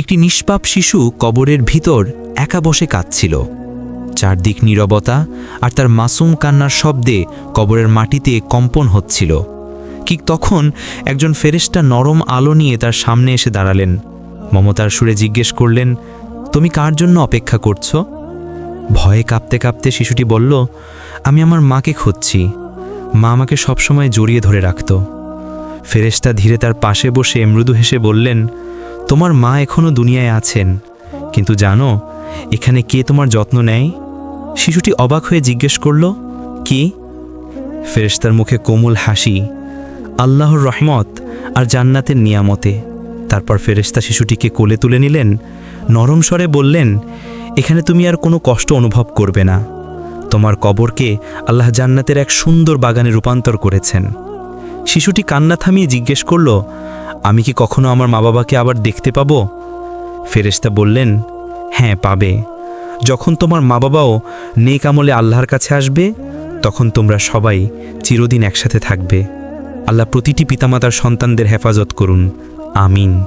একটি নিষ্পাপ শিশু কবরের ভিতর একা বসে কাঁদছিল। চারদিক নীরবতা আর তার মাসুম কান্নার শব্দে কবরের মাটিতে কম্পন হচ্ছিল। ঠিক তখন একজন ফেরেশতা নরম আলো নিয়ে তার সামনে এসে দাঁড়ালেন। মমতার সুরে জিজ্ঞেস করলেন, তুমি কার জন্য অপেক্ষা করছ? ভয়ে কাঁপতে কাঁপতে শিশুটি বলল, আমি আমার মাকে খুঁজছি। মা আমাকে সবসময় জড়িয়ে ধরে রাখত। ফেরেশতা ধীরে তার পাশে বসে মৃদু হেসে বললেন তোমার মা এখনও দুনিয়ায় আছেন। কিন্তু জানো, এখানে কে তোমার যত্ন নেয়? শিশুটি অবাক হয়ে জিজ্ঞেস করল, কি? ফেরেশতার মুখে কোমল হাসি, আল্লাহর রহমত আর জান্নাতের নিয়ামতে। তারপর ফেরেশতা শিশুটিকে কোলে তুলে নিলেন, নরম স্বরে বললেন, এখানে তুমি আর কোনো কষ্ট অনুভব করবে না। তোমার কবরকে আল্লাহ জান্নাতের এক সুন্দর বাগানে রূপান্তর করেছেন। শিশুটি কান্না থামিয়ে জিজ্ঞেস করল আমি কি কখনো আমার মা বাবাকে আবার দেখতে পাবো? ফেরেস্তা বললেন হ্যাঁ পাবে। যখন তোমার মা বাবাও নেক আমলে আল্লাহর কাছে আসবে, তখন তোমরা সবাই চিরদিন একসাথে থাকবে। আল্লাহ প্রতিটি পিতামাতার সন্তানদের হেফাজত করুন। আমিন।